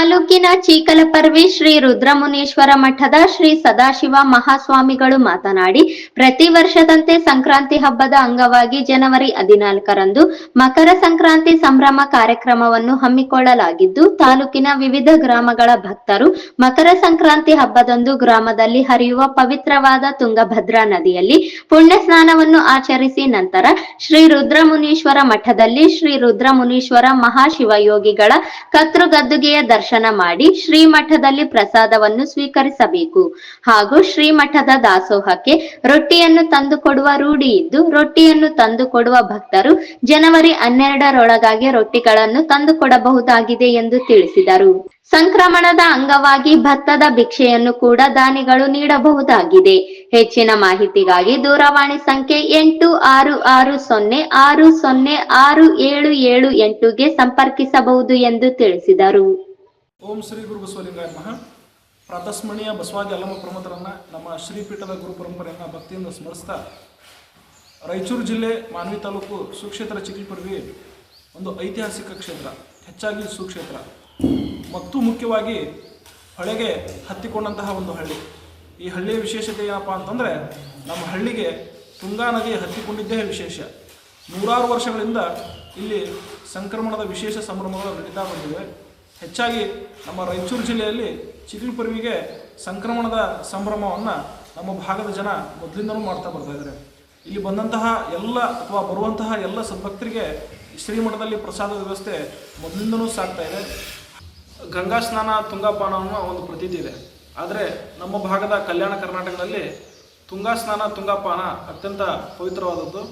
ತಾಲೂಕಿನ ಚೀಕಲಪರ್ವಿ ಶ್ರೀ ರುದ್ರಮುನೇಶ್ವರ ಮಠದ ಶ್ರೀ ಸದಾಶಿವ ಮಹಾಸ್ವಾಮಿಗಳು ಮಾತನಾಡಿ, ಪ್ರತಿ ವರ್ಷದಂತೆ ಸಂಕ್ರಾಂತಿ ಹಬ್ಬದ ಅಂಗವಾಗಿ ಜನವರಿ ಹದಿನಾಲ್ಕರಂದು ಮಕರ ಸಂಕ್ರಾಂತಿ ಸಂಭ್ರಮ ಕಾರ್ಯಕ್ರಮವನ್ನು ಹಮ್ಮಿಕೊಳ್ಳಲಾಗಿದ್ದು, ತಾಲೂಕಿನ ವಿವಿಧ ಗ್ರಾಮಗಳ ಭಕ್ತರು ಮಕರ ಸಂಕ್ರಾಂತಿ ಹಬ್ಬದಂದು ಗ್ರಾಮದಲ್ಲಿ ಹರಿಯುವ ಪವಿತ್ರವಾದ ತುಂಗಭದ್ರಾ ನದಿಯಲ್ಲಿ ಪುಣ್ಯ ಸ್ನಾನವನ್ನು ಆಚರಿಸಿ ನಂತರ ಶ್ರೀ ರುದ್ರಮುನೀಶ್ವರ ಮಠದಲ್ಲಿ ಶ್ರೀ ರುದ್ರಮುನೀಶ್ವರ ಮಹಾಶಿವಯೋಗಿಗಳ ಕತ್ರುಗದ್ದುಗೆಯ ದರ್ಶನ ಮಾಡಿ ಶ್ರೀಮಠದಲ್ಲಿ ಪ್ರಸಾದವನ್ನು ಸ್ವೀಕರಿಸಬೇಕು. ಹಾಗೂ ಶ್ರೀಮಠದ ದಾಸೋಹಕ್ಕೆ ರೊಟ್ಟಿಯನ್ನು ತಂದು ಕೊಡುವ ರೂಢಿ ಇದ್ದು, ರೊಟ್ಟಿಯನ್ನು ತಂದು ಕೊಡುವ ಭಕ್ತರು ಜನವರಿ ಹನ್ನೆರಡರೊಳಗಾಗಿ ರೊಟ್ಟಿಗಳನ್ನು ತಂದು ಕೊಡಬಹುದಾಗಿದೆ ಎಂದು ತಿಳಿಸಿದರು. ಸಂಕ್ರಮಣದ ಅಂಗವಾಗಿ ಭತ್ತದ ಭಿಕ್ಷೆಯನ್ನು ಕೂಡ ದಾನಿಗಳು ನೀಡಬಹುದಾಗಿದೆ. ಹೆಚ್ಚಿನ ಮಾಹಿತಿಗಾಗಿ ದೂರವಾಣಿ ಸಂಖ್ಯೆ ಎಂಟು ಆರು ಆರು ಸೊನ್ನೆ ಆರು ಸೊನ್ನೆ ಆರು ಏಳು ಏಳು ಎಂಟುಗೆ ಸಂಪರ್ಕಿಸಬಹುದು ಎಂದು ತಿಳಿಸಿದರು. ಓಂ ಶ್ರೀ ಗುರು ಬಸವಲಿಂಗಾಯ ನಮಃ. ಪ್ರಾತಸ್ಮರಣೀಯ ಬಸವಾದಿ ಅಲ್ಲಮ ಪ್ರಮುಖರನ್ನು ನಮ್ಮ ಶ್ರೀಪೀಠದ ಗುರು ಪರಂಪರೆಯನ್ನು ಭಕ್ತಿಯಿಂದ ಸ್ಮರಿಸ್ತಾ ರಾಯಚೂರು ಜಿಲ್ಲೆ ಮಾನ್ವಿ ತಾಲೂಕು ಸುಕ್ಷೇತ್ರ ಚಿಕ್ಕಪುರ್ವಿ ಒಂದು ಐತಿಹಾಸಿಕ ಕ್ಷೇತ್ರ, ಹೆಚ್ಚಾಗಿ ಸುಕ್ಷೇತ್ರ. ಮತ್ತು ಮುಖ್ಯವಾಗಿ ಹೊಳೆಗೆ ಹತ್ತಿಕೊಂಡಂತಹ ಒಂದು ಹಳ್ಳಿ. ಈ ಹಳ್ಳಿಯ ವಿಶೇಷತೆ ಏನಪ್ಪ ಅಂತಂದರೆ ನಮ್ಮ ಹಳ್ಳಿಗೆ ತುಂಗಾ ನದಿ ಹತ್ತಿಕೊಂಡಿದ್ದೇ ವಿಶೇಷ. ನೂರಾರು ವರ್ಷಗಳಿಂದ ಇಲ್ಲಿ ಸಂಕ್ರಮಣದ ವಿಶೇಷ ಸಂಭ್ರಮಗಳು ನಡೀತಾ ಬಂದಿವೆ. ಹೆಚ್ಚಾಗಿ ನಮ್ಮ ರಾಯಚೂರು ಜಿಲ್ಲೆಯಲ್ಲಿ ಚಿಕ್ಕಪುರ್ವಿಗೆ ಸಂಕ್ರಮಣದ ಸಂಭ್ರಮವನ್ನು ನಮ್ಮ ಭಾಗದ ಜನ ಮೊದಲಿಂದಲೂ ಮಾಡ್ತಾ ಬರ್ತಾ ಇದ್ದಾರೆ ಇಲ್ಲಿ ಬಂದಂತಹ ಎಲ್ಲ ಅಥವಾ ಬರುವಂತಹ ಎಲ್ಲ ಸದ್ಭಕ್ತರಿಗೆ ಶ್ರೀಮಠದಲ್ಲಿ ಪ್ರಸಾದ ವ್ಯವಸ್ಥೆ ಮೊದಲಿಂದನೂ ಸಾಕ್ತಾ ಇದೆ. ಗಂಗಾ ಸ್ನಾನ ತುಂಗಾಪಾನ ಅನ್ನೋ ಒಂದು ಪ್ರತೀತಿ ಇದೆ. ಆದರೆ ನಮ್ಮ ಭಾಗದ ಕಲ್ಯಾಣ ಕರ್ನಾಟಕದಲ್ಲಿ ತುಂಗಾ ಸ್ನಾನ ತುಂಗಾಪಾನ ಅತ್ಯಂತ ಪವಿತ್ರವಾದದ್ದು.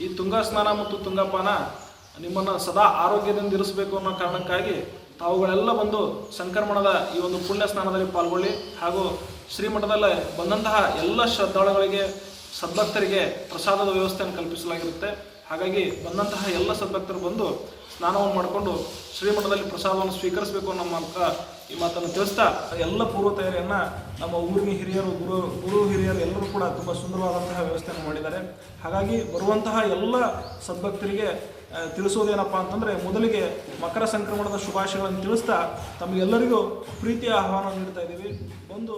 ಈ ತುಂಗಾ ಸ್ನಾನ ಮತ್ತು ತುಂಗಾಪಾನ ನಿಮ್ಮನ್ನು ಸದಾ ಆರೋಗ್ಯದಿಂದ ಇರಿಸಬೇಕು ಅನ್ನೋ ಕಾರಣಕ್ಕಾಗಿ ತಾವುಗಳೆಲ್ಲ ಬಂದು ಸಂಕ್ರಮಣದ ಈ ಒಂದು ಪುಣ್ಯ ಸ್ನಾನದಲ್ಲಿ ಪಾಲ್ಗೊಳ್ಳಿ ಹಾಗೂ ಶ್ರೀಮಠದಲ್ಲಿ ಬಂದಂತಹ ಎಲ್ಲ ಶ್ರದ್ಧಾಳುಗಳಿಗೆ, ಸದ್ಭಕ್ತರಿಗೆ ಪ್ರಸಾದದ ವ್ಯವಸ್ಥೆಯನ್ನು ಕಲ್ಪಿಸಲಾಗಿರುತ್ತೆ. ಹಾಗಾಗಿ ಬಂದಂತಹ ಎಲ್ಲ ಸದ್ಭಕ್ತರು ಬಂದು ಸ್ನಾನವನ್ನು ಮಾಡಿಕೊಂಡು ಶ್ರೀಮಠದಲ್ಲಿ ಪ್ರಸಾದವನ್ನು ಸ್ವೀಕರಿಸಬೇಕು ಅನ್ನೋ ಮೂಲಕ ಈ ಮಾತನ್ನು ತಿಳಿಸ್ತಾ ಎಲ್ಲ ಪೂರ್ವ ತಯಾರಿಯನ್ನು ನಮ್ಮ ಊರಿನ ಹಿರಿಯರು, ಗುರು ಗುರು ಹಿರಿಯರು ಎಲ್ಲರೂ ಕೂಡ ತುಂಬ ಸುಂದರವಾದಂತಹ ವ್ಯವಸ್ಥೆಯನ್ನು ಮಾಡಿದ್ದಾರೆ. ಹಾಗಾಗಿ ಬರುವಂತಹ ಎಲ್ಲ ಸದ್ಭಕ್ತರಿಗೆ ತಿಳಿಸೋದೇನಪ್ಪ ಅಂತಂದರೆ ಮೊದಲಿಗೆ ಮಕರ ಸಂಕ್ರಮಣದ ಶುಭಾಶಯಗಳನ್ನು ತಿಳಿಸ್ತಾ ತಮಗೆಲ್ಲರಿಗೂ ಪ್ರೀತಿಯ ಆಹ್ವಾನ ನೀಡ್ತಾ ಇದ್ದೀವಿ. ಒಂದು